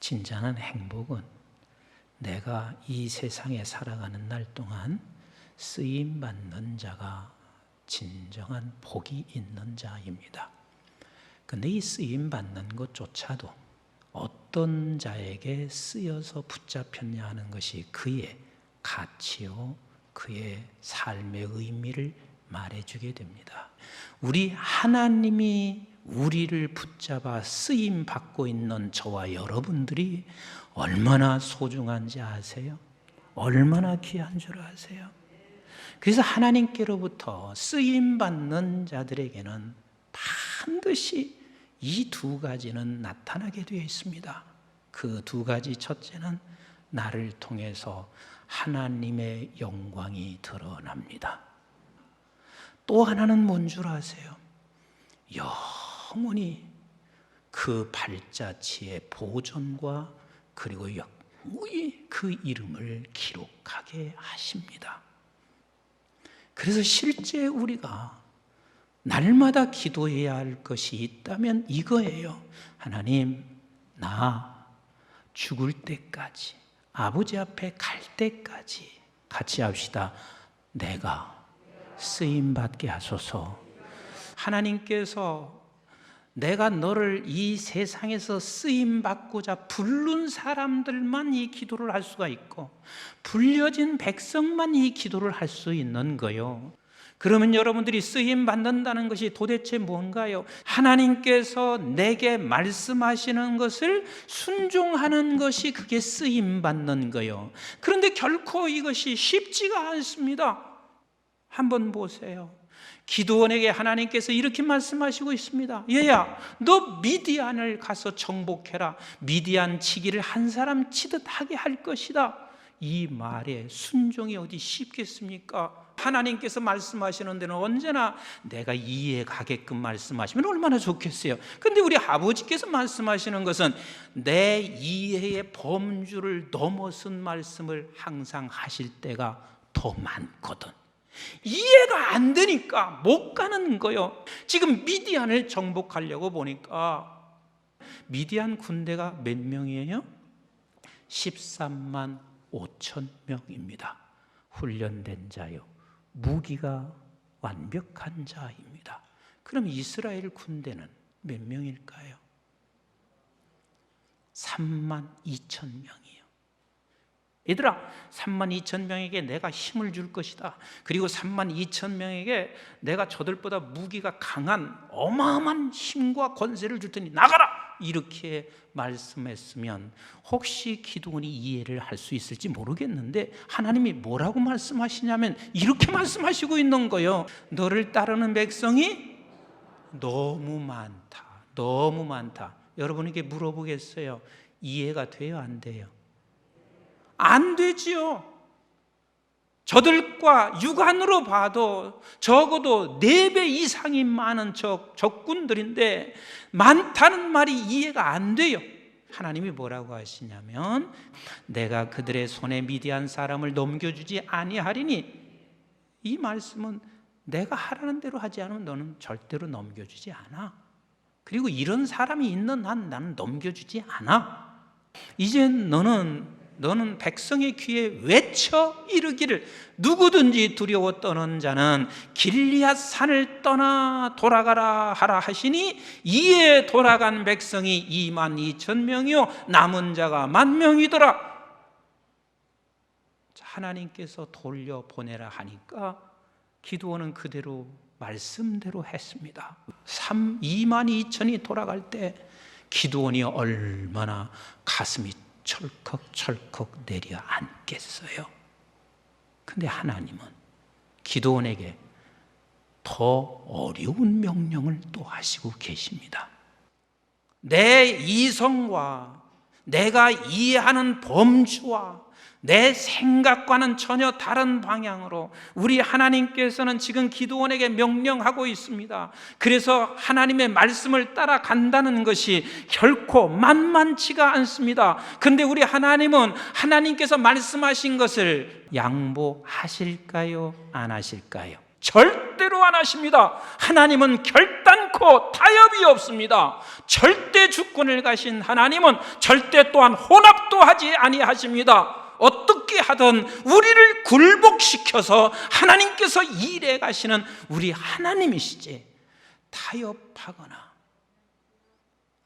진정한 행복은 내가 이 세상에 살아가는 날 동안 쓰임 받는 자가 진정한 복이 있는 자입니다. 근데 이 쓰임 받는 것조차도 어떤 자에게 쓰여서 붙잡혔냐 하는 것이 그의 가치요, 그의 삶의 의미를 말해주게 됩니다. 우리 하나님이 우리를 붙잡아 쓰임 받고 있는 저와 여러분들이 얼마나 소중한지 아세요? 얼마나 귀한 줄 아세요? 그래서 하나님께로부터 쓰임 받는 자들에게는 반드시 이 두 가지는 나타나게 되어 있습니다. 그 두 가지 첫째는 나를 통해서 하나님의 영광이 드러납니다. 또 하나는 뭔 줄 아세요? 영원히 그 발자취의 보존과 그리고 영원히 그 이름을 기록하게 하십니다. 그래서 실제 우리가 날마다 기도해야 할 것이 있다면 이거예요. 하나님, 나 죽을 때까지, 아버지 앞에 갈 때까지 같이 합시다. 내가 쓰임 받게 하소서. 하나님께서 내가 너를 이 세상에서 쓰임 받고자 부른 사람들만 이 기도를 할 수가 있고 불려진 백성만 이 기도를 할 수 있는 거요. 그러면 여러분들이 쓰임 받는다는 것이 도대체 뭔가요? 하나님께서 내게 말씀하시는 것을 순종하는 것이 그게 쓰임 받는 거요. 그런데 결코 이것이 쉽지가 않습니다. 한번 보세요. 기도원에게 하나님께서 이렇게 말씀하시고 있습니다. 얘야, 너 미디안을 가서 정복해라. 미디안 치기를 한 사람 치듯 하게 할 것이다. 이 말에 순종이 어디 쉽겠습니까? 하나님께서 말씀하시는 데는 언제나 내가 이해 가게끔 말씀하시면 얼마나 좋겠어요. 근데 우리 아버지께서 말씀하시는 것은 내 이해의 범주를 넘어선 말씀을 항상 하실 때가 더 많거든. 이해가 안 되니까 못 가는 거요. 지금 미디안을 정복하려고 보니까 미디안 군대가 몇 명이에요? 13만 5천 명입니다. 훈련된 자요. 무기가 완벽한 자입니다. 그럼 이스라엘 군대는 몇 명일까요? 3만 2천 명이에요. 얘들아, 3만 2천 명에게 내가 힘을 줄 것이다. 그리고 3만 2천 명에게 내가 저들보다 무기가 강한 어마어마한 힘과 권세를 줄 테니 나가라! 이렇게 말씀했으면 혹시 기도원이 이해를 할 수 있을지 모르겠는데 하나님이 뭐라고 말씀하시냐면 이렇게 말씀하시고 있는 거요. 너를 따르는 백성이 너무 많다. 너무 많다. 여러분에게 물어보겠어요. 이해가 돼요? 안 돼요? 안 되지요. 저들과 육안으로 봐도 적어도 네 배 이상이 많은 적, 적군들인데 많다는 말이 이해가 안 돼요. 하나님이 뭐라고 하시냐면 내가 그들의 손에 미디안 사람을 넘겨주지 아니하리니 이 말씀은 내가 하라는 대로 하지 않으면 너는 절대로 넘겨주지 않아. 그리고 이런 사람이 있는 한 나는 넘겨주지 않아. 이제 너는 너는 백성의 귀에 외쳐 이르기를 누구든지 두려워 떠는 자는 길리앗 산을 떠나 돌아가라 하라 하시니 이에 돌아간 백성이 2만 2천 명이요 남은 자가 만 명이더라. 하나님께서 돌려 보내라 하니까 기도원은 그대로 말씀대로 했습니다. 3, 2만 2천이 돌아갈 때 기도원이 얼마나 가슴이 철컥철컥 내려앉겠어요. 근데 하나님은 기도원에게 더 어려운 명령을 또 하시고 계십니다. 내 이성과 내가 이해하는 범주와 내 생각과는 전혀 다른 방향으로 우리 하나님께서는 지금 기도원에게 명령하고 있습니다. 그래서 하나님의 말씀을 따라간다는 것이 결코 만만치가 않습니다. 근데 우리 하나님은 하나님께서 말씀하신 것을 양보하실까요? 안 하실까요? 절대로 안 하십니다. 하나님은 결단코 타협이 없습니다. 절대 주권을 가신 하나님은 절대 또한 혼합도 하지 아니하십니다. 어떻게 하든 우리를 굴복시켜서 하나님께서 일해 가시는 우리 하나님이시지 타협하거나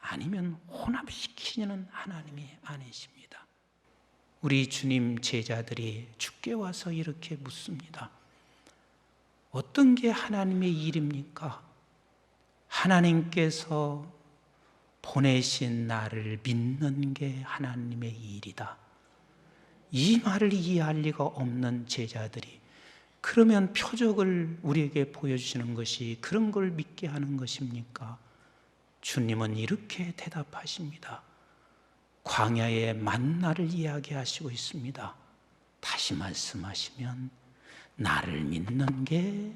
아니면 혼합시키는 하나님이 아니십니다. 우리 주님 제자들이 죽게 와서 이렇게 묻습니다. 어떤 게 하나님의 일입니까? 하나님께서 보내신 나를 믿는 게 하나님의 일이다. 이 말을 이해할 리가 없는 제자들이 그러면 표적을 우리에게 보여주시는 것이 그런 걸 믿게 하는 것입니까? 주님은 이렇게 대답하십니다. 광야의 만나를 이야기하시고 있습니다. 다시 말씀하시면 나를 믿는 게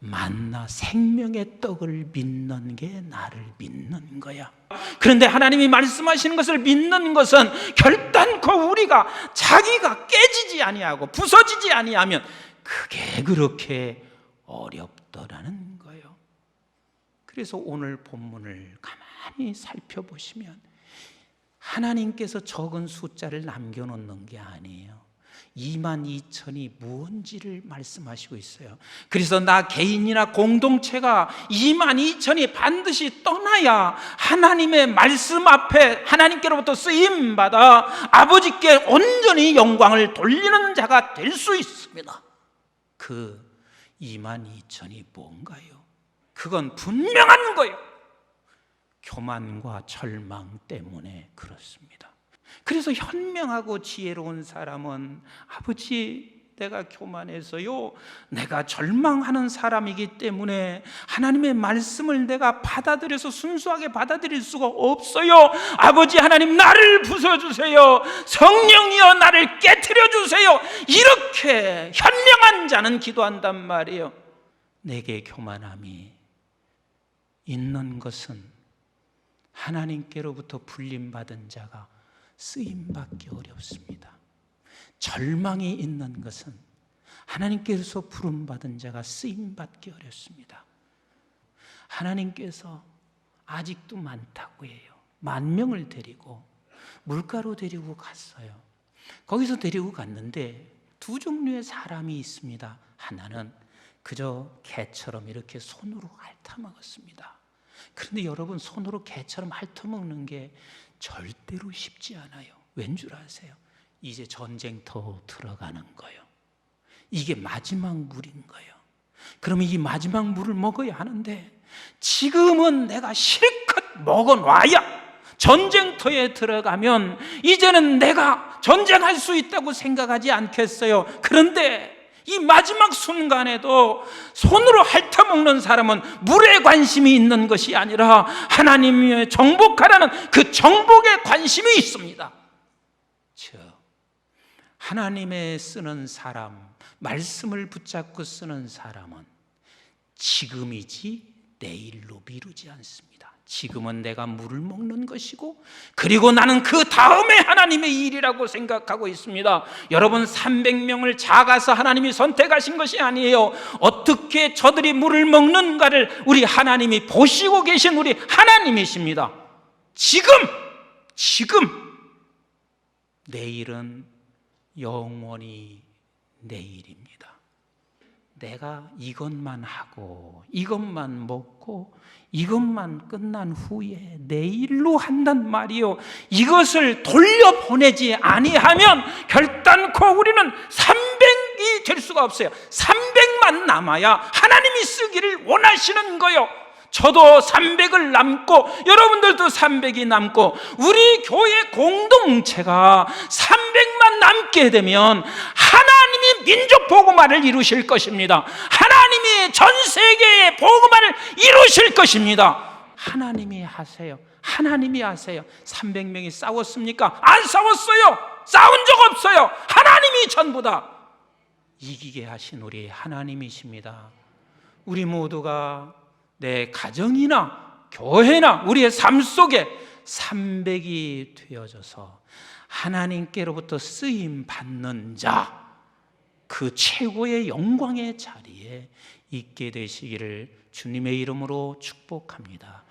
만나 생명의 떡을 믿는 게 나를 믿는 거야. 그런데 하나님이 말씀하시는 것을 믿는 것은 결단코 우리가 자기가 깨지지 아니하고 부서지지 아니하면 그게 그렇게 어렵더라는 거예요. 그래서 오늘 본문을 가만히 살펴보시면 하나님께서 적은 숫자를 남겨놓는 게 아니에요. 2만 2천이 무언지를 말씀하시고 있어요. 그래서 나 개인이나 공동체가 2만 2천이 반드시 떠나야 하나님의 말씀 앞에 하나님께로부터 쓰임 받아 아버지께 온전히 영광을 돌리는 자가 될 수 있습니다. 그 2만 2천이 뭔가요? 그건 분명한 거예요. 교만과 절망 때문에 그렇습니다. 그래서 현명하고 지혜로운 사람은 아버지 내가 교만해서요. 내가 절망하는 사람이기 때문에 하나님의 말씀을 내가 받아들여서 순수하게 받아들일 수가 없어요. 아버지 하나님 나를 부숴 주세요. 성령이여 나를 깨뜨려 주세요. 이렇게 현명한 자는 기도한단 말이에요. 내게 교만함이 있는 것은 하나님께로부터 불림받은 자가 쓰임받기 어렵습니다. 절망이 있는 것은 하나님께서 부름받은 자가 쓰임받기 어렵습니다. 하나님께서 아직도 많다고 해요. 만 명을 데리고 물가로 데리고 갔어요. 거기서 데리고 갔는데 두 종류의 사람이 있습니다. 하나는 그저 개처럼 이렇게 손으로 핥아먹었습니다. 그런데 여러분 손으로 개처럼 핥아먹는 게 절대로 쉽지 않아요. 왠 줄 아세요? 이제 전쟁터 들어가는 거예요. 이게 마지막 물인 거예요. 그러면 이 마지막 물을 먹어야 하는데 지금은 내가 실컷 먹어 놔야 전쟁터에 들어가면 이제는 내가 전쟁할 수 있다고 생각하지 않겠어요. 그런데 이 마지막 순간에도 손으로 핥아먹는 사람은 물에 관심이 있는 것이 아니라 하나님의 정복하라는 그 정복에 관심이 있습니다. 저 하나님의 쓰는 사람, 말씀을 붙잡고 쓰는 사람은 지금이지 내일로 미루지 않습니다. 지금은 내가 물을 먹는 것이고 그리고 나는 그 다음에 하나님의 일이라고 생각하고 있습니다. 여러분 300명을 작아서 하나님이 선택하신 것이 아니에요. 어떻게 저들이 물을 먹는가를 우리 하나님이 보시고 계신 우리 하나님이십니다. 지금 지금 내일은 영원히 내일입니다. 내가 이것만 하고 이것만 먹고 이것만 끝난 후에 내 일로 한단 말이요. 이것을 돌려보내지 아니하면 결단코 우리는 300이 될 수가 없어요. 300만 남아야 하나님이 쓰기를 원하시는 거요. 저도 300을 남고 여러분들도 300이 남고 우리 교회 공동체가 300만 남게 되면 하나님이 민족 복음화를 이루실 것입니다. 하나님이 전 세계의 복음화를 이루실 것입니다. 하나님이 하세요. 하나님이 하세요. 300명이 싸웠습니까? 안 싸웠어요. 싸운 적 없어요. 하나님이 전부다. 이기게 하신 우리 하나님이십니다. 우리 모두가 내 가정이나 교회나 우리의 삶 속에 300이 되어져서 하나님께로부터 쓰임 받는 자, 그 최고의 영광의 자리에 있게 되시기를 주님의 이름으로 축복합니다.